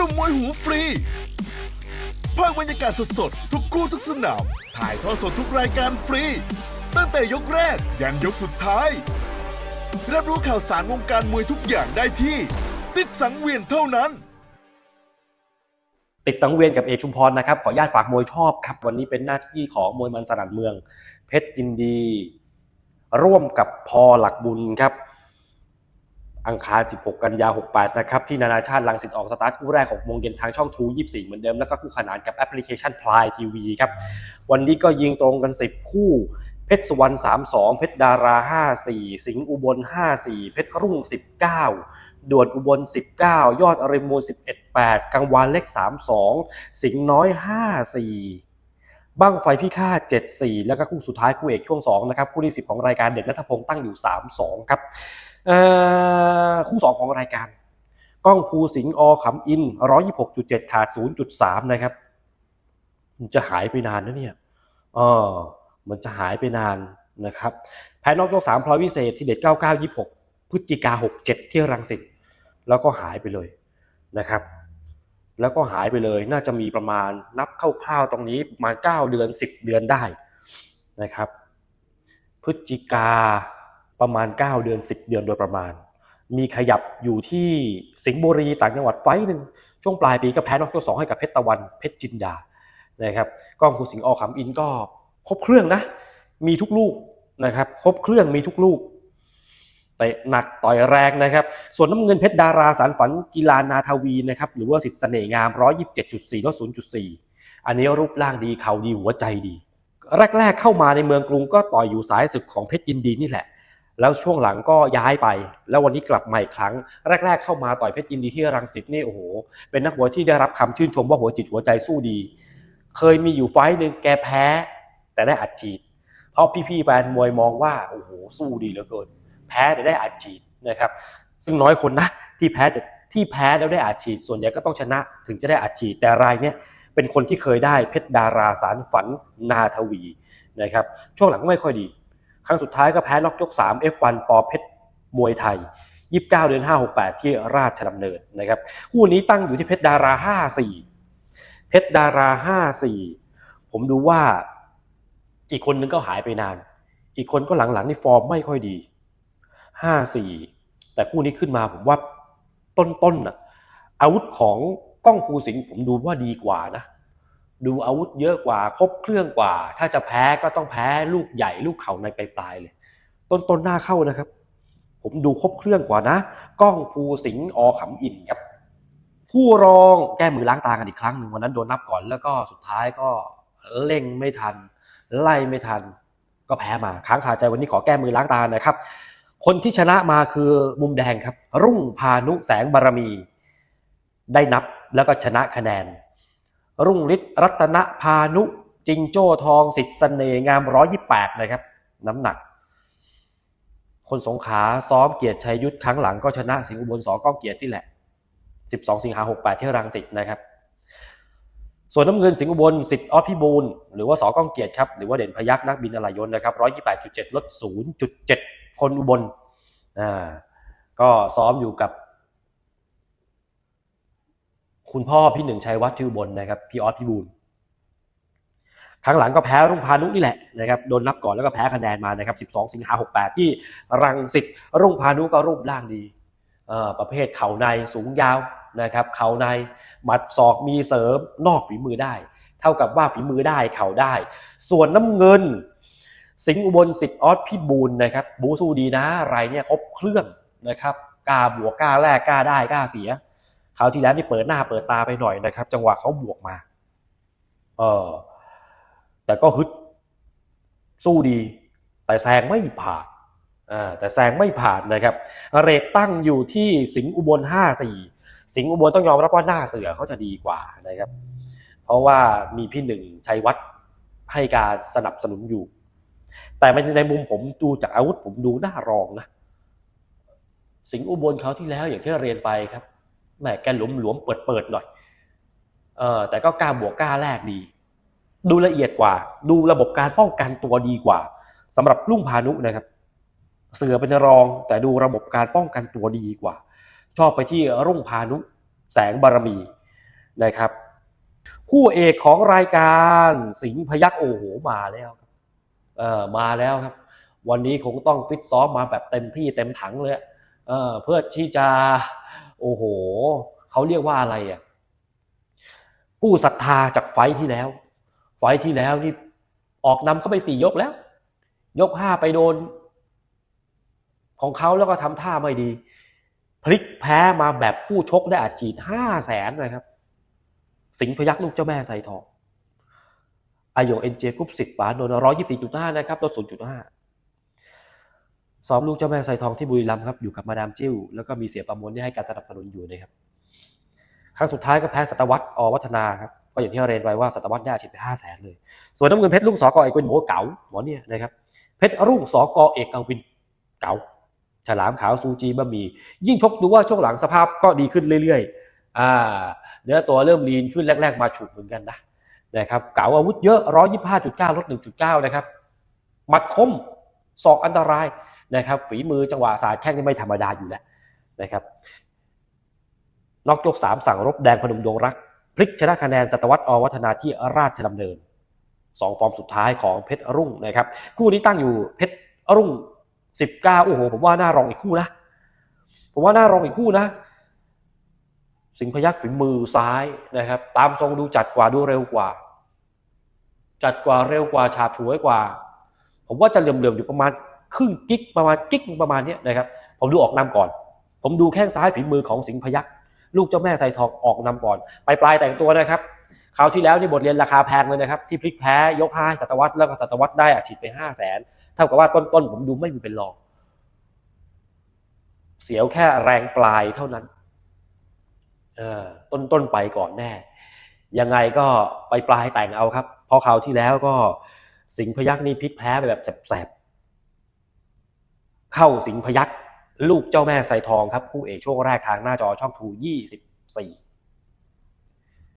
ลุมมวยหูฟรีภาคบรรยากาศสดๆ ทุกคู่ทุกสนาม ถ่ายทอดสดทุกรายการฟรี ตั้งแต่ยกแรก ยันยกสุดท้าย รับรู้ข่าวสารวงการมวยทุกอย่างได้ที่ ติดสังเวียนเท่านั้น ติดสังเวียนกับเอกชุมพรนะครับ ขออนุญาตฝากมวยชอบครับ วันนี้เป็นหน้าที่ของมวยมันสนันเมือง เพชรยินดี ร่วมกับพอหลักบุญครับ อังคาร 16 กันยา 68 นะครับ ที่นานาชาติลังสิตออกสตาร์ทคู่แรก6โมงเย็นทางช่องทู24 เหมือนเดิม แล้วก็คู่ขนานกับแอปพลิเคชันพลายทีวีครับ วันนี้ก็ยิงตรงกัน 10 คู่ เพชรสุวรรณ 32 เพชรดารา 54 สิงห์อุบล 54 เพชรรุ่ง 19 ด่วนอุบล 19 ยอดอริมูล 11 8 กังวานเล็ก 32 สิงห์น้อย 54 บ้างไฟพิฆาต74 แล้วก็คู่สุดท้ายคู่เอกช่วง2นะครับคู่ที่ 10 ของรายการเด่นนัทพงศ์ตั้งอยู่ 3-2 ครับเอ่อคู่ 2 ของรายการก้องภูสิงห์อขำอิน 126.7 ขาด 0.3 นะครับ มันจะหายไปนานนะเนี่ยเออมันจะหายไปนานนะครับแพ้นอกยก3พลอยวิเศษที่เด็ด 99 26 พฤศจิกา 67 ที่รังสิตแล้วก็หายไปเลยนะครับ แล้วก็หายไปเลยน่าจะมีประมาณนับคร่าวๆตรงนี้ประมาณ 9 เดือน 10 เดือนได้นะครับ พฤศจิกาประมาณ 9 เดือน 10 เดือนโดยประมาณ มีขยับอยู่ที่สิงห์บุรีต่างจังหวัดไฟหนึ่งช่วงปลายปีก็แพ้นอกยกสองให้กับเพชรตะวันเพชรจินดานะครับก้องภูสิงห์อขำอินก็ครบเครื่องนะ มีทุกลูกนะครับ ครบเครื่องมีทุกลูก เตะหนักต่อยแรงนะครับ ส่วนน้ำเงินเพชรดาราสารฝันกีฬานาทวีนะครับหรือว่าสิทธิ์เสน่ห์งาม 127.4ลด0.4 อันนี้รูปร่างดีเข่าดีหัวใจดี แรก ๆเข้ามาในเมืองกรุงก็ต่อยอยู่สายศึกของเพชรยินดีนี่แหละ แล้วช่วงหลังก็ย้ายไป แล้ววันนี้กลับมาอีกครั้ง แรก ๆ เข้ามาต่อยเพชรยินดีที่รังสิตนี่โอ้โห เป็นนักมวยที่ได้รับคำชื่นชมว่าหัวจิตหัวใจสู้ดี เคยมีอยู่ไฟหนึ่งแกแพ้ แต่ได้อัดฉีด เพราะพี่ๆแฟนมวยมองว่าโอ้โหสู้ดีเหลือเกิน แพ้แต่ได้อัดฉีดนะครับซึ่งน้อยคนนะที่แพ้จะที่แพ้แล้วได้อัดฉีดส่วนใหญ่ก็ต้องชนะถึงจะได้อัดฉีดแต่รายเนี้ยเป็นคนที่เคยได้เพชรดาราสารฝันนาทวีนะครับช่วงหลังไม่ค่อยดี ครั้งสุดท้ายก็แพ้น็อกยก 3 F1 ปอเพชรมวยไทย 29 เดือน 5 68 ที่ราชดำเนินนะครับคู่นี้ตั้งอยู่ที่เพชรดารา 54 เพชรดารา 54 ผมดูว่าอีกคนนึงก็หายไปนาน อีกคนก็หลังๆนี่ฟอร์มไม่ค่อยดี ห้าสี่แต่คู่นี้ขึ้นมาผมว่าต้นๆน่ะอาวุธของก้องภูสิงห์ผมดูว่าดีกว่านะ ดูอาวุธเยอะกว่าครบเครื่องกว่า ถ้าจะแพ้ก็ต้องแพ้ลูกใหญ่ลูกเข่าในปลายๆเลย ต้นๆหน้าเข้านะครับ ผมดูครบเครื่องกว่านะ ก้องภูสิงห์อขำอินครับผู้รองแก้มือล้างตากันอีกครั้งหนึ่งวันนั้นโดนนับก่อนแล้วก็สุดท้ายก็เร่งไม่ทัน ไล่ไม่ทัน ก็แพ้มาค้างคาใจวันนี้ขอแก้มือล้างตานะครับ คนที่ชนะมาคือมุมแดงครับ รุ่งพานุแสงบารมี ได้นับแล้วก็ชนะคะแนน รุ่งฤทธิ์รัตนพานุจิงโจ้ทองสิทธิ์เสน่งามร้อยยี่แปดนะครับ น้ำหนัก คนสงขาซ้อมเกียรติชัยยุทธครั้งหลังก็ชนะสิงห์อุบลสอก้องเกียรติที่แหละ 12 สิงหา68ที่รังสิตนะครับส่วนน้ำเงินสิงห์อุบลสิทธิ์ออฟพิบูลหรือว่าสอก้องเกียรติครับหรือว่าเด่นพยักนักบินอะไหลยนต์นะครับ128.7ลด0.7 คนอุบลอ่าก็ซ้อมอยู่กับ คุณพ่อพี่หนึ่งชัยวัฒน์ที่อุบลนะครับ พี่ออสพิบูลครั้งหลังก็แพ้รุ่งพานุนี่แหละนะครับโดนนับก่อนแล้วก็แพ้คะแนนมานะครับ 12 สิงหา 68 ที่รังสิตรุ่งพานุก็รูปร่างดีประเภทเข่าในสูงยาวนะครับเข่าในหมัดศอกมีเสริมนอกฝีมือได้ เท่ากับว่าฝีมือได้เข่าได้ ส่วนน้ำเงิน สิงห์อุบลสิทธิ์ออสพิบูลนะครับ บูสู้ดีนะไรเนี่ยครบเครื่องนะครับกล้าบวกกล้าแลกกล้าได้กล้าเสียคราวที่แล้วนี่เปิดหน้าเปิดตาไปหน่อยนะครับ จังหวะเขาบวกมา เออแต่ก็ฮึดสู้ดี แต่แซงไม่ผ่านอ่าแต่แซงไม่ผ่านนะครับ เรทตั้งอยู่ที่สิงห์อุบล54สิงห์อุบลต้องยอมรับว่าหน้าเสือเขาจะดีกว่านะครับ เพราะว่ามีพี่หนึ่งชัยวัฒน์ให้การสนับสนุนอยู่ แต่ในมุมผมดูจากอาวุธผมดูน้ารองนะ สิงห์อุบลเขาที่แล้วอย่างที่เรียนไปครับแหมแกหลวมหลวมเปิดเปิดๆหน่อยเออแต่ก็กล้าบวกกล้าแลกดี ดูละเอียดกว่า ดูระบบการป้องกันตัวดีกว่าสำหรับลุงพานุนะครับ เสือเป็นรองแต่ดูระบบการป้องกันตัวดีกว่า ชอบไปที่รุ่งพานุแสงบารมีนะครับ คู่เอกของรายการสิงพยักโอโหมาแล้ว มาแล้วครับ วันนี้คงต้องฟิตซ้อมมาแบบเต็มที่เต็มถังเลยเออเพื่อที่จะโอ้โหเขาเรียกว่าอะไรอะกู้ศรัทธาจากไฟที่แล้ว ไฟที่แล้วนี่ออกนำเข้าไปสี่ยกแล้ว ยกห้าไปโดน ของเขาแล้วก็ทำท่าไม่ดี พลิกแพ้มาแบบคู่ชกได้อาจีดห้าแสนนะครับ สิงพยักลูกเจ้าแม่ไซทอง อายุเอ็นเจกรุ๊ปสิบปานนร้อยยี่สิบจุดห้านะครับลดศูนย์จุดห้าซ้อมลูกเจ้าแม่ไซทองที่บุรีรัมย์ครับอยู่กับมาดามจิ้ว แล้วก็มีเสียประมวลที่ให้การสนับสนุนอยู่นะครับครั้งสุดท้ายก็แพ้สัตวัตอวัฒนาครับก็อย่างที่เราเรียนไว้ว่าสัตวัตได้อาชีพไปห้าแสนเลย ส่วนน้ำเงินเพชรลุงสอกอเอกวินโหเก๋าหมอเนี่ยนะครับเพชรรุ่งสอกอเอกเกาวินเก๋าฉลามขาวซูจีบะหมี่ยิ่งชกดูว่าช่วงหลังสภาพก็ดีขึ้นเรื่อยๆอ่าเนื้อตัวเริ่มลีนขึ้นแรก ๆ มาฉุดเหมือนกันนะ นะครับเก๋าอาวุธเยอะร้อยยี่ห้าจุดเก้าลดหนึ่งจุดเก้านะครับมัดคมศอกอันตรายนะครับฝีมือจังหวะสาดแข้งนี่ไม่ธรรมดาอยู่แล้วนะครับนอกยกสามสั่งรบแดงพนมดวงรัก พลิกชนะคะแนนสัตวัตอวัฒนาที่ราชดำเนินสองฟอร์มสุดท้ายของเพชรรุ่งนะครับ คู่นี้ตั้งอยู่เพชรรุ่งสิบเก้าโอ้โห ผมว่าน่ารองอีกคู่นะ ผมว่าน่ารองอีกคู่นะ สิงพยักฝีมือซ้ายนะครับ ตามทรงดูจัดกว่าดูเร็วกว่า จัดกว่าเร็วกว่าฉาบฉวยกว่า ผมว่าจะเหลื่อมๆอยู่ประมาณครึ่งกิ๊กประมาณกิ๊กประมาณนี้นะครับ ผมดูออกนำก่อน ผมดูแข้งซ้ายฝีมือของสิงพยักลูกเจ้าแม่ไซทองออกนำก่อน ไปปลายแต่งตัวนะครับคราวที่แล้วนี่บทเรียนราคาแพงเลยนะครับ ที่พลิกแพ้ยกห้าสัตวัตแล้วก็สัตวัตได้อาชีพไปห้าแสนเท่ากับว่าต้นๆผมดูไม่มีเป็นรองเสียวแค่แรงปลายเท่านั้น ต้นต้นๆไปก่อนแน่ ยังไงก็ไปปลายแต่งเอาครับ เพราะคราวที่แล้วก็สิงพยักนี่พลิกแพ้ไปแบบแสบๆ เข้าสิงพยักลูกเจ้าแม่ไซทองครับ คู่เอกช่วงแรกทางหน้าจอช่องทูยี่สิบสี่